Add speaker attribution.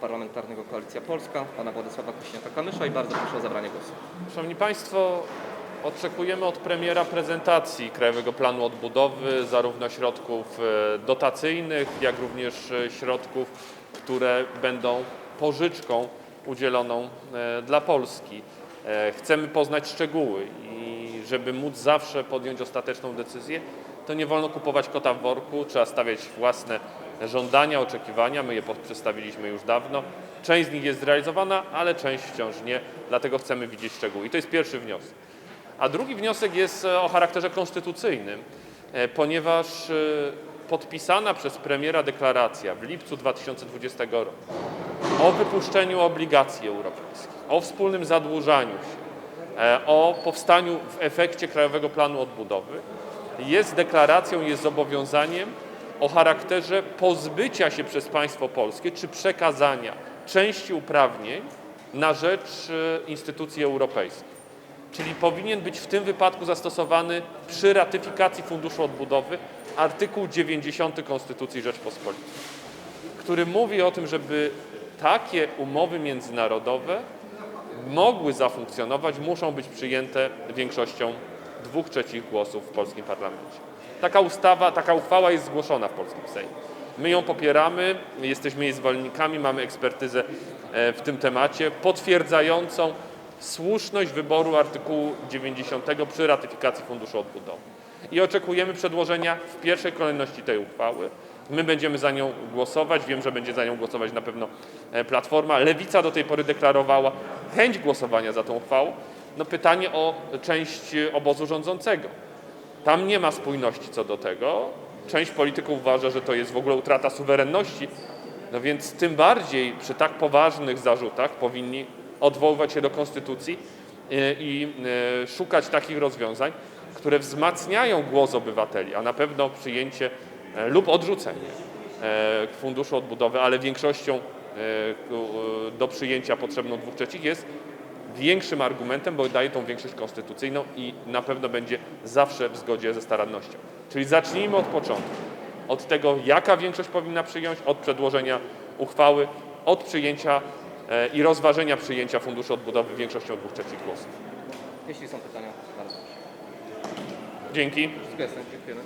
Speaker 1: Parlamentarnego Koalicja Polska, pana Władysława Kośniaka-Kamysza i bardzo proszę o zabranie głosu.
Speaker 2: Szanowni Państwo, oczekujemy od premiera prezentacji Krajowego Planu Odbudowy, zarówno środków e, dotacyjnych, jak również e, środków, które będą pożyczką udzieloną e, dla Polski. Chcemy poznać szczegóły i żeby móc zawsze podjąć ostateczną decyzję, to nie wolno kupować kota w worku, trzeba stawiać własne żądania, oczekiwania. My je przedstawiliśmy już dawno. Część z nich jest zrealizowana, ale część wciąż nie, dlatego chcemy widzieć szczegóły. I to jest pierwszy wniosek. A drugi wniosek jest e, o charakterze konstytucyjnym, e, ponieważ e, podpisana przez premiera deklaracja w lipcu 2020 roku o wypuszczeniu obligacji europejskich, o wspólnym zadłużaniu się, o powstaniu w efekcie Krajowego Planu Odbudowy jest deklaracją, jest zobowiązaniem o charakterze pozbycia się przez państwo polskie czy przekazania części uprawnień na rzecz e, instytucji europejskich. Czyli powinien być w tym wypadku zastosowany przy ratyfikacji Funduszu Odbudowy artykuł 90 Konstytucji Rzeczpospolitej, który mówi o tym, żeby takie umowy międzynarodowe mogły zafunkcjonować, muszą być przyjęte większością dwóch trzecich głosów w polskim parlamencie. Taka ustawa, taka uchwała jest zgłoszona w polskim Sejmie. My ją popieramy, jesteśmy jej zwolennikami, mamy ekspertyzę e, w tym temacie potwierdzającą słuszność wyboru artykułu 90 przy ratyfikacji Funduszu Odbudowy. I oczekujemy przedłożenia w pierwszej kolejności tej uchwały. My będziemy za nią głosować. Wiem, że będzie za nią głosować na pewno e, Platforma. Lewica do tej pory deklarowała chęć głosowania za tą uchwałą. No pytanie o część obozu rządzącego. Tam nie ma spójności co do tego. Część polityków uważa, że to jest w ogóle utrata suwerenności. No więc tym bardziej przy tak poważnych zarzutach powinni odwoływać się do konstytucji e, i e, szukać takich rozwiązań, które wzmacniają głos obywateli, a na pewno przyjęcie e, lub odrzucenie funduszu odbudowy, ale większością do przyjęcia potrzebną dwóch trzecich jest większym argumentem, bo daje tą większość konstytucyjną i na pewno będzie zawsze w zgodzie ze starannością. Czyli zacznijmy od początku. Od tego, jaka większość powinna przyjąć, od przedłożenia uchwały, od przyjęcia e, i rozważenia przyjęcia Funduszu Odbudowy większością dwóch trzecich głosów.
Speaker 1: Jeśli są pytania, bardzo proszę.
Speaker 2: Dzięki.
Speaker 1: Dziękujemy.